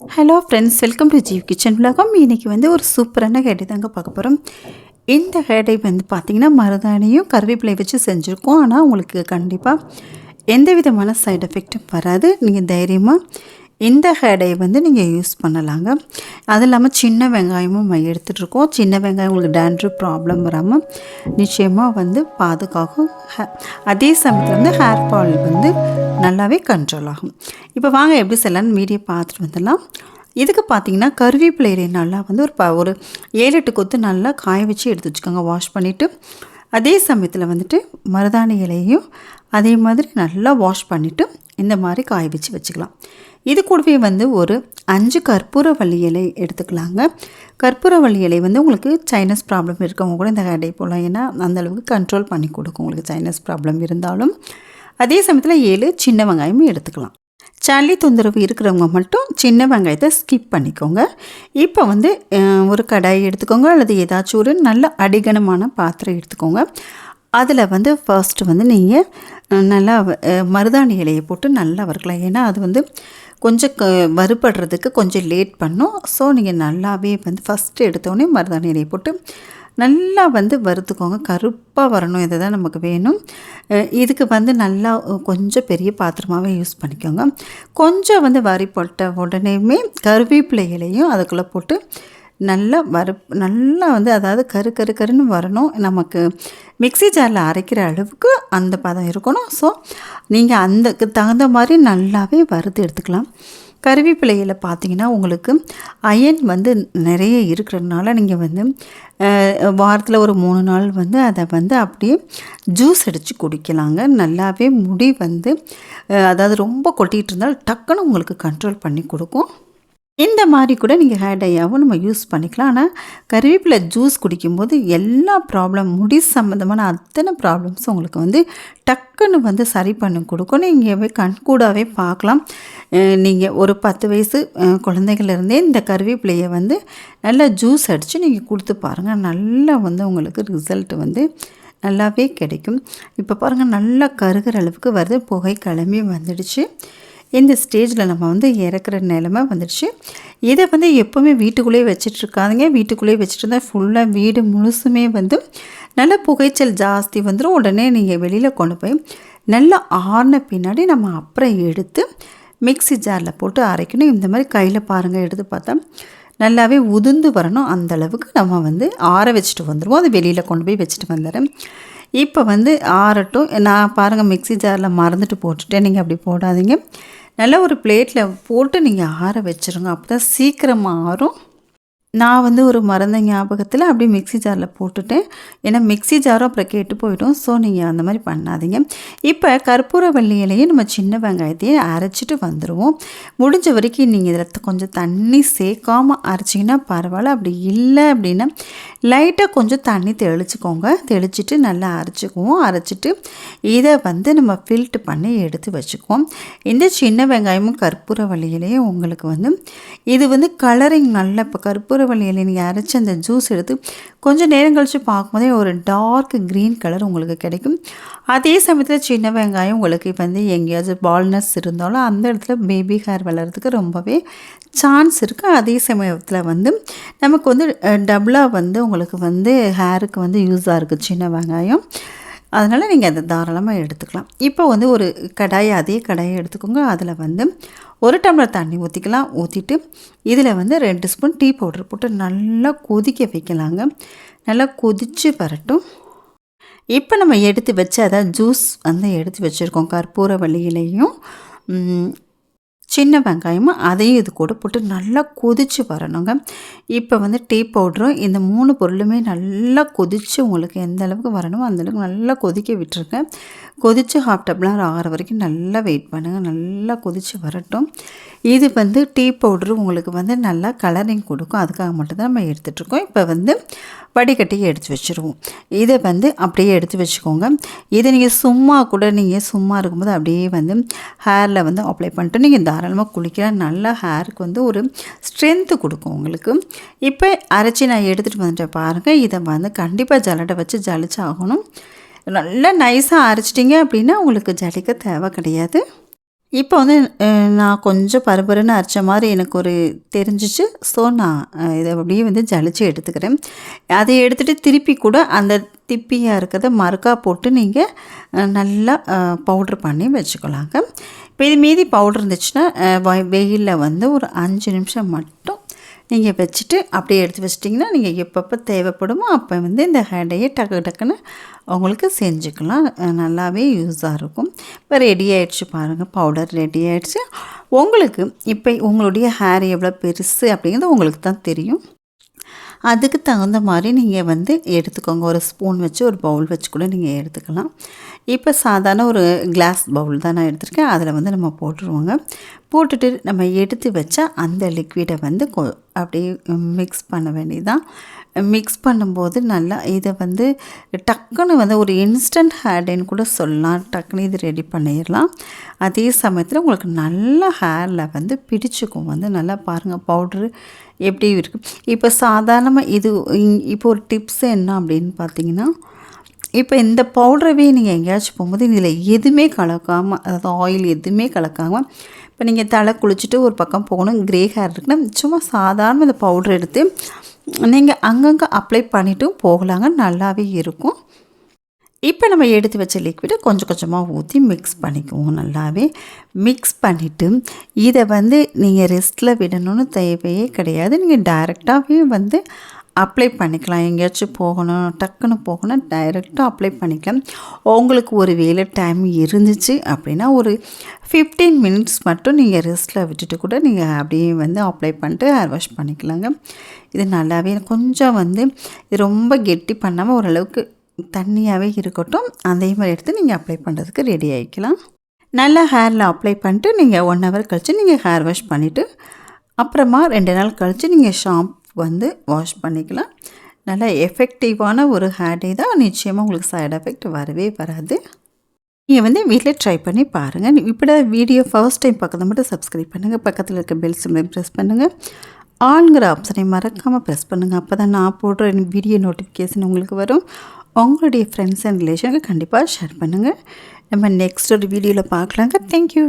Hello friends welcome to Jeev kitchen உலகம் இன்றைக்கி வந்து ஒரு சூப்பரான ஹேடை தாங்க பார்க்க போகிறோம் இந்த ஹேடை வந்து பார்த்திங்கன்னா மருதாணியும் கருவேப்பிலை வச்சு செஞ்சுருக்கோம். ஆனால் உங்களுக்கு கண்டிப்பாக எந்த விதமான சைடு எஃபெக்ட்டும் வராது. நீங்கள் தைரியமாக இந்த ஹேடை வந்து நீங்கள் யூஸ் பண்ணலாங்க. அது இல்லாமல் சின்ன வெங்காயமும் நம்ம எடுத்துகிட்ருக்கோம் சின்ன வெங்காயம் உங்களுக்கு டேண்ட்ரு ப்ராப்ளம் வராமல் நிச்சயமாக வந்து பாதுகாக்கும் ஹே- அதே சமயத்தில் வந்து ஹேர் ஃபால் வந்து நல்லாவே கண்ட்ரோல் ஆகும். இப்போ வாங்க எப்படி செய்யலாம்னு மீடியை பார்த்துட்டு வந்துடலாம். இதுக்கு பார்த்தீங்கன்னா கருவேப்பிலை நல்லா வந்து ஒரு ப ஒரு ஏழு எட்டு கொத்து நல்லா காய வச்சு எடுத்து வச்சுக்கோங்க. வாஷ் பண்ணிவிட்டு அதே சமயத்தில் வந்துட்டு மருதாணி இலையும் அதே மாதிரி நல்லா வாஷ் பண்ணிவிட்டு இந்த மாதிரி காய வச்சு வச்சுக்கலாம். இது கூடவே வந்து ஒரு அஞ்சு கற்பூர வள்ளி இலை எடுத்துக்கலாங்க. கற்பூர வள்ளி இலை வந்து உங்களுக்கு சைனஸ் ப்ராப்ளம் இருக்கவங்க கூட இந்த கடை போகலாம் ஏன்னா அந்தளவுக்கு கண்ட்ரோல் பண்ணி கொடுக்கும் உங்களுக்கு சைனஸ் ப்ராப்ளம் இருந்தாலும். அதே சமயத்தில் ஏழு சின்ன வெங்காயமும் எடுத்துக்கலாம். சளி தொந்தரவு இருக்கிறவங்க மட்டும் சின்ன வெங்காயத்தை ஸ்கிப் பண்ணிக்கோங்க. இப்போ வந்து ஒரு கடாய் எடுத்துக்கோங்க. அல்லது ஏதாச்சும் ஒரு நல்ல அடிகனமான பாத்திரம் எடுத்துக்கோங்க. அதில் வந்து ஃபர்ஸ்ட்டு வந்து நீங்கள் நல்லா மருதாணி இலையை போட்டு நல்லா வறுக்கலாம். ஏன்னா அது வந்து கொஞ்சம் க வறுபடுறதுக்கு கொஞ்சம் லேட் பண்ணும். ஸோ நீங்கள் நல்லாவே வந்து ஃபஸ்ட்டு எடுத்தோடனே மருதாணி இலையை போட்டு நல்லா வந்து வறுத்துக்கோங்க. கருப்பாக வரணும். இதை தான் நமக்கு வேணும். இதுக்கு வந்து நல்லா கொஞ்சம் பெரிய பாத்திரமாகவே யூஸ் பண்ணிக்கோங்க. கொஞ்சம் வந்து வரி போட்ட உடனேயுமே கருவேப்பிலை இலையும் அதுக்குள்ளே போட்டு நல்லா வறு நல்லா வந்து அதாவது கரு கரு கருன்னு வரணும். நமக்கு மிக்ஸி ஜாரில் அரைக்கிற அளவுக்கு அந்த பதம் இருக்கணும். ஸோ நீங்கள் அந்தக்கு தகுந்த மாதிரி நல்லாவே வறுத்து எடுத்துக்கலாம். கருவேப்பிலையில் பார்த்தீங்கன்னா உங்களுக்கு அயன் வந்து நிறைய இருக்கிறதுனால நீங்கள் வந்து வாரத்தில் ஒரு மூணு நாள் வந்து அதை வந்து அப்படியே ஜூஸ் அடித்து குடிக்கலாங்க. நல்லாவே முடி வந்து அதாவது ரொம்ப கொட்டிகிட்டு இருந்தால் டக்குன்னு உங்களுக்கு கண்ட்ரோல் பண்ணி கொடுக்கும். இந்த மாதிரி கூட நீங்கள் ஹேர் டையாகவும் நம்ம யூஸ் பண்ணிக்கலாம். ஆனால் கருவேப்பிலை ஜூஸ் குடிக்கும்போது எல்லா ப்ராப்ளம் முடி சம்மந்தமான அத்தனை ப்ராப்ளம்ஸ் உங்களுக்கு வந்து டக்குன்னு வந்து சரி பண்ணி கொடுக்கும். நீங்கள் கண்கூடாகவே பார்க்கலாம். நீங்கள் ஒரு பத்து வயசு குழந்தைகள்லேருந்தே இந்த கருவேப்பிலையை வந்து நல்லா ஜூஸ் அடித்து நீங்கள் கொடுத்து பாருங்கள் நல்லா வந்து உங்களுக்கு ரிசல்ட் வந்து நல்லாவே கிடைக்கும். இப்போ பாருங்கள் நல்லா கருகிற அளவுக்கு வருது. புகை கிளம்பி வந்துடுச்சு. இந்த ஸ்டேஜில் நம்ம வந்து இறக்குற நிலமை வந்துடுச்சு இதை வந்து எப்போவுமே வீட்டுக்குள்ளேயே வச்சிட்ருக்காதுங்க. வீட்டுக்குள்ளேயே வச்சுட்டு இருந்தால் ஃபுல்லாக வீடு முழுசுமே வந்து நல்ல புகைச்சல் ஜாஸ்தி வந்துடும் உடனே நீங்கள் வெளியில் கொண்டு போய் நல்லா ஆறின பின்னாடி நம்ம அப்புறம் எடுத்து மிக்ஸி ஜாரில் போட்டு அரைக்கணும். இந்த மாதிரி கையில் பாருங்கள் எடுத்து பார்த்தா நல்லாவே உதிர்ந்து வரணும். அந்த அளவுக்கு நம்ம வந்து ஆற வச்சுட்டு வந்துடுவோம் அது வெளியில் கொண்டு போய் வச்சுட்டு வந்துடுறேன். இப்போ வந்து ஆறட்டும். நான் பாருங்கள் மிக்ஸி ஜாரில் மறந்துட்டு போட்டுட்டேன். நீங்கள் அப்படி போடாதீங்க. நல்லா ஒரு பிளேட்டில் போட்டு நீங்கள் ஆற வச்சுருங்க. அப்போ தான் சீக்கிரமாக ஆறும். நான் வந்து ஒரு மறந்த ஞாபகத்தில் அப்படியே மிக்ஸி ஜாரில் போட்டுட்டேன். ஏன்னா மிக்ஸி ஜாரும் அப்புறம் கெட்டு போயிடும். ஸோ நீங்கள் அந்த மாதிரி பண்ணாதீங்க. இப்போ கற்பூரவள்ளி இலையும் நம்ம சின்ன வெங்காயத்தையும் அரைச்சிட்டு வந்துடுவோம் முடிஞ்ச வரைக்கும் நீங்கள் இதில் கொஞ்சம் தண்ணி சேர்க்காமல் அரைச்சிங்கன்னா பரவாயில்ல. அப்படி இல்லை அப்படின்னா லைட்டாக கொஞ்சம் தண்ணி தெளிச்சுக்கோங்க. தெளிச்சிட்டு நல்லா அரைச்சிக்குவோம். அரைச்சிட்டு இதை வந்து நம்ம ஃபில்ட் பண்ணி எடுத்து வச்சுக்குவோம். இந்த சின்ன வெங்காயமும் கற்பூர வழியிலேயே உங்களுக்கு வந்து இது வந்து கலரிங் நல்ல இப்போ கற்பூர வழியில் நீங்கள் அரைச்சி அந்த ஜூஸ் எடுத்து கொஞ்சம் நேரம் கழித்து பார்க்கும்போதே ஒரு டார்க் க்ரீன் கலர் உங்களுக்கு கிடைக்கும். அதே சமயத்தில் சின்ன வெங்காயம் உங்களுக்கு வந்து எங்கேயாச்சும் பால்னஸ் இருந்தாலும் அந்த இடத்துல பேபி ஹேர் வளர்கிறதுக்கு ரொம்பவே சான்ஸ் இருக்குது அதே சமயத்தில் வந்து நமக்கு வந்து டபுளாக வந்து உங்களுக்கு வந்து ஹேருக்கு வந்து யூஸாக இருக்குது சின்ன வெங்காயம். அதனால் நீங்கள் அதை தாராளமாக எடுத்துக்கலாம். இப்போ வந்து ஒரு கடாயை அதே கடாயை எடுத்துக்கோங்க. அதில் வந்து ஒரு டம்ளர் தண்ணி ஊற்றிக்கலாம் ஊற்றிட்டு இதில் வந்து ரெண்டு ஸ்பூன் டீ பவுடர் போட்டு நல்லா கொதிக்க வைக்கலாங்க. நல்லா கொதித்து வரட்டும். இப்போ நம்ம எடுத்து வச்சு அதாவது ஜூஸ் வந்து எடுத்து வச்சுருக்கோம். கற்பூர வழியிலையும் சின்ன வெங்காயமும் அதையும் இது கூட போட்டு நல்லா கொதித்து வரணுங்க. இப்போ வந்து டீ பவுடரும் இந்த மூணு பொருளுமே நல்லா கொதித்து உங்களுக்கு எந்த அளவுக்கு வரணுமோ அந்தளவுக்கு நல்லா கொதிக்க விட்டுருங்க. கொதித்து ஹாஃப் டப்ளர் ஆகிற வரைக்கும் நல்லா வெயிட் பண்ணுங்கள் நல்லா கொதித்து வரட்டும். இது வந்து டீ பவுடரு உங்களுக்கு வந்து நல்லா கலரிங் கொடுக்கும். அதுக்காக மட்டும்தான் நம்ம எடுத்துகிட்ருக்கோம் இப்போ வந்து வடிகட்டி எடுத்து வச்சுருவோம். இதை வந்து அப்படியே எடுத்து வச்சுக்கோங்க. இதை நீங்கள் சும்மா கூட நீங்கள் சும்மா இருக்கும்போது அப்படியே வந்து ஹேரில் வந்து அப்ளை பண்ணிட்டு நீங்கள் தாராளமாக குளிக்கலாம் நல்லா ஹேருக்கு வந்து ஒரு ஸ்ட்ரென்த்து கொடுக்கும் உங்களுக்கு. இப்போ அரைச்சி நான் எடுத்துகிட்டு வந்துட்டேன் பாருங்கள் இதை வந்து கண்டிப்பாக ஜலடை வச்சு ஜலிச்சாகணும். நல்லா நைஸாக அரைச்சிட்டிங்க அப்படின்னா உங்களுக்கு ஜலிக்க தேவை கிடையாது. இப்போ வந்து நான் கொஞ்சம் பருபருன்னு அரைச்ச மாதிரி எனக்கு ஒரு தெரிஞ்சிச்சு. ஸோ நான் இதை அப்படியே வந்து ஜலிச்சு எடுத்துக்கிறேன். அதை எடுத்துகிட்டு திருப்பி கூட அந்த திப்பியாக இருக்கிறத மறுக்கா போட்டு நீங்கள் நல்லா பவுட்ரு பண்ணி வச்சுக்கலாங்க. இப்போ இது மீதி பவுடர் இருந்துச்சுன்னா வெயிலில் வந்து ஒரு அஞ்சு நிமிஷம் மட்டும் நீங்கள் வச்சுட்டு அப்படியே எடுத்து வச்சிட்டிங்கன்னா நீங்கள் எப்பப்போ தேவைப்படுமோ அப்போ வந்து இந்த ஹேடையை டக்கு டக்குன்னு உங்களுக்கு செஞ்சுக்கலாம். நல்லாவே யூஸாக இருக்கும். இப்போ ரெடி ஆகிடுச்சு பாருங்கள் பவுடர் ரெடி ஆகிடுச்சு உங்களுக்கு இப்போ உங்களுடைய ஹேர் எவ்வளோ பெருசு அப்படிங்கிறது உங்களுக்கு தான் தெரியும். அதுக்கு தகுந்த மாதிரி நீங்கள் வந்து எடுத்துக்கோங்க. ஒரு ஸ்பூன் வச்சு ஒரு பவுல் வச்சு கூட நீங்கள் எடுத்துக்கலாம். இப்போ சாதாரண ஒரு கிளாஸ் பவுல் தான் நான் எடுத்திருக்கேன். அதில் வந்து நம்ம போட்டுருவோங்க. போட்டுட்டு நம்ம எடுத்து வச்சா அந்த லிக்விடை வந்து கொ அப்படியே மிக்ஸ் பண்ண வேண்டியதான் மிக்ஸ் பண்ணும்போது நல்லா இதை வந்து டக்குன்னு வந்து ஒரு இன்ஸ்டன்ட் ஹேர்டேன்னு கூட சொல்லலாம். டக்குன்னு இது ரெடி பண்ணிடலாம். அதே சமயத்தில் உங்களுக்கு நல்ல ஹேரில் வந்து பிடிச்சிக்கும். வந்து நல்லா பாருங்கள் பவுட்ரு எப்படி இருக்குது இப்போ சாதாரணமாக இது இப்போ ஒரு டிப்ஸ் என்ன அப்படின்னு பார்த்தீங்கன்னா இப்போ இந்த பவுடரவே நீங்கள் எங்கேயாச்சும் போகும்போது இதில் எதுவுமே கலக்காமல் அதாவது ஆயில் எதுவுமே கலக்காமல் இப்போ நீங்கள் தலை குளிச்சுட்டு ஒரு பக்கம் போகணும் க்ரே ஹேர் இருக்குன்னா சும்மா சாதாரண இந்த பவுடர் எடுத்து நீங்கள் அங்கங்கே அப்ளை பண்ணிட்டும் போகலாங்க நல்லாவே இருக்கும். இப்போ நம்ம எடுத்து வச்ச லிக்விடை கொஞ்சம் கொஞ்சமாக ஊற்றி மிக்ஸ் பண்ணிக்குவோம் நல்லாவே. மிக்ஸ் பண்ணிவிட்டு இதை வந்து நீங்கள் ரெஸ்ட்டில் விடணும்னு தேவையே கிடையாது. நீங்கள் டைரெக்டாகவே வந்து அப்ளை பண்ணிக்கலாம். எங்கேயாச்சும் போகணும் டக்குன்னு போகணும் டைரெக்டாக அப்ளை பண்ணிக்கலாம். உங்களுக்கு ஒரு வேலை டைம் இருந்துச்சு அப்படின்னா ஒரு ஃபிஃப்டீன் மினிட்ஸ் மட்டும் நீங்கள் ரெஸ்ட்டில் விட்டுட்டு கூட நீங்கள் அப்படியே வந்து அப்ளை பண்ணிட்டு ஹேர் வாஷ் பண்ணிக்கலாங்க. இது நல்லாவே கொஞ்சம் வந்து இது ரொம்ப கெட்டி பண்ணாமல் ஓரளவுக்கு தண்ணியாகவே இருக்கட்டும். அதே மாதிரி எடுத்து நீங்கள் அப்ளை பண்ணுறதுக்கு ரெடி ஆகிக்கலாம் நல்லா ஹேரில் அப்ளை பண்ணிட்டு நீங்கள் ஒன் ஹவர் கழித்து நீங்கள் ஹேர் வாஷ் பண்ணிவிட்டு அப்புறமா ரெண்டு நாள் கழித்து நீங்கள் ஷாம்ப் வந்து வாஷ் பண்ணிக்கலாம். நல்லா எஃபெக்டிவான ஒரு ஹேர் டே தான் நிச்சயமாக உங்களுக்கு சைட் எஃபெக்ட் வரவே வராது. நீங்கள் வந்து வீட்டில் ட்ரை பண்ணி பாருங்கள் இப்படி வீடியோ ஃபர்ஸ்ட் டைம் பக்கத்தில் மட்டும் சப்ஸ்கிரைப் பண்ணுங்கள் பக்கத்தில் இருக்க பெல் சிம்லையும் ப்ரெஸ் பண்ணுங்கள் ஆளுங்கிற ஆப்ஷனை மறக்காமல் ப்ரெஸ் பண்ணுங்கள் அப்போ தான் நான் போடுற வீடியோ நோட்டிஃபிகேஷன் உங்களுக்கு வரும். உங்களுடைய ஃப்ரெண்ட்ஸ் அண்ட் ரிலேஷனுக்கு கண்டிப்பாக ஷேர் பண்ணுங்கள் நம்ம நெக்ஸ்ட் ஒரு வீடியோவில் பார்க்கலாங்க. தேங்க்யூ